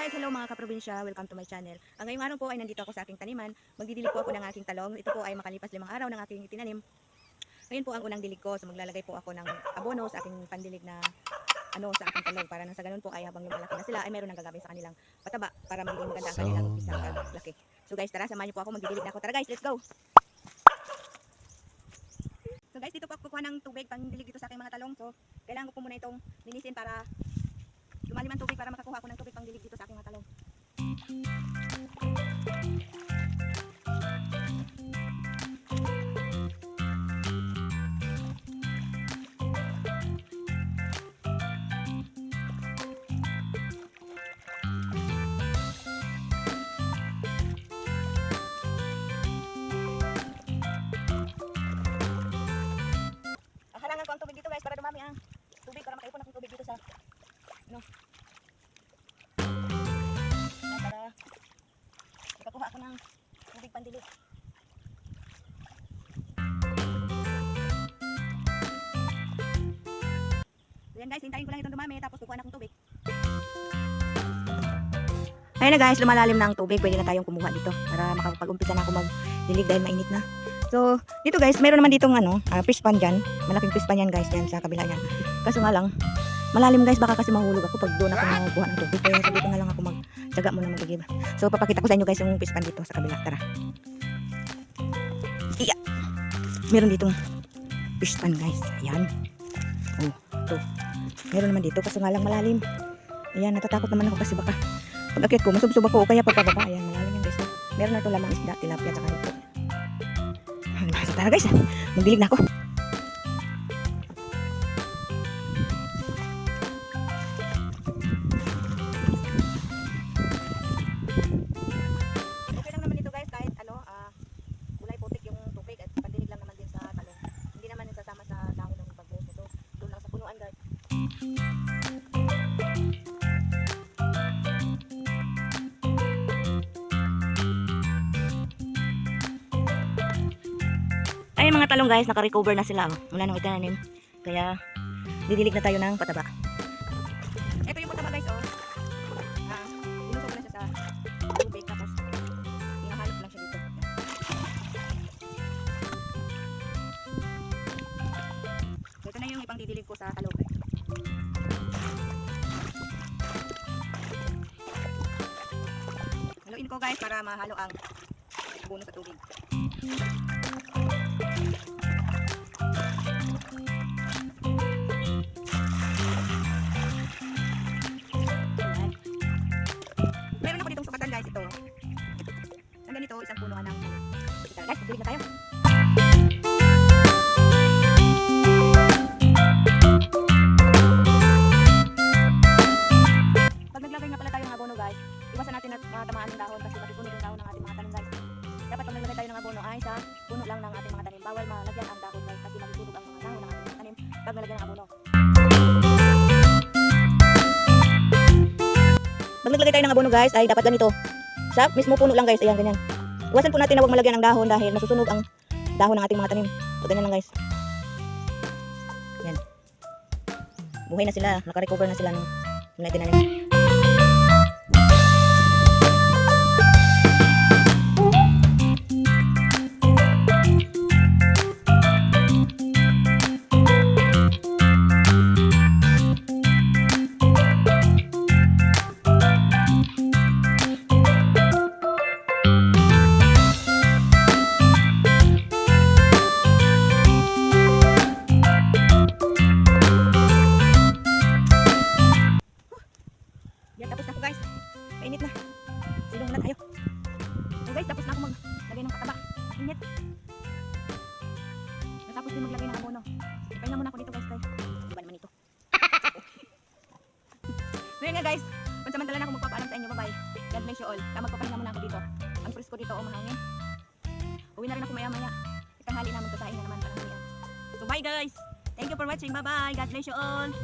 guys! Hello mga kaprobinsya! Welcome to my channel. Ang ngayong araw po ay nandito ako sa aking taniman. Magdidilig po ako ng aking talong. Ito po ay makalipas limang araw ng aking itinanim. Ngayon po ang unang dilig ko. So maglalagay po ako ng abono sa aking pandilig na ano sa aking talong para nang sa ganun po ay habang lumalaki na sila ay meron nang gagawin sa kanilang pataba para magiging maganda ang kanilang So, wow. laki. So guys, tara samahan niyo po ako magdidilig na ako. Tara guys, let's go! So guys, dito po ako kukuha ng tubig pang dilig dito sa aking mga talong. So kailangan ko po muna itong linisin para lumalim ang tubig para makakuha ako ng tubig pang dilig dito sa aking mga. Ng tubig pandilig So yan guys, hintayin ko lang itong dumami tapos kukuha na akong tubig Ayun na guys, lumalalim na ang tubig. Pwede na tayong kumuha dito para makapag-umpisa na ako magdilig dahil mainit na. So, dito guys, meron naman ditong ano, uh, fish pan dyan. Malaking fish pan yan guys, dyan sa kabila yan. Kaso nga lang, malalim guys, baka kasi mahulog ako pag doon ako makuha ng tubig. Kaya so, dito nga lang ako magtsaga muna magigib. So, papakita ko sa inyo guys yung fish pan dito sa kabila. Tara. Iya. Meron ditong fish pan guys. Ayan. Oh, to. Meron naman dito, kaso nga lang malalim. Ayan, natatakot naman ako kasi baka pag akit ko, masubsob ako o kaya pagkababa. Ayan, malalim yan guys. Meron na ito lamang isda, tilapia, tsaka ito. Tara guys, magdilig na ako. Ay, mga talong guys, naka-recover na sila. Oh. Wala nang itananim. Kaya, didilig na tayo ng pataba. Ito yung pataba guys, oh. Ah, inusob na siya sa tubig tapos hinahalop lang siya dito. Ito na yung ibang didilig ko sa talong ko guys para mahalo ang buno sa tubig. Meron ako ditong sukatan guys ito. Ang ganito, isang puno ng Sige, guys, magdilig na tayo. Puno lang ng ating mga tanim. Bawal malagyan ang dahon guys kasi masusunog ang mga dahon ng ating mga tanim pag nalagyan ng abono. Pag naglagay tayo ng abono guys ay dapat ganito. Sa mismo puno lang guys, ayan ganyan. Iwasan po natin na huwag malagyan ng dahon dahil masusunog ang dahon ng ating mga tanim. So ganyan lang guys. Yan. Buhay na sila, naka-recover na sila ng ng tinanim. Natapos din maglagay ng abono. Ipahinga muna ako dito guys. Guys. Iba naman ito. so yun nga guys. Pansamantala na ako magpapaalam sa inyo. Bye-bye. God bless you all. Kaya magpapahinga muna ako dito. Ang presko dito o mahangin. Uwi na rin ako maya-maya. Itanghali naman to sa inyo naman. Parang. So bye guys. Thank you for watching. Bye-bye. God bless you all.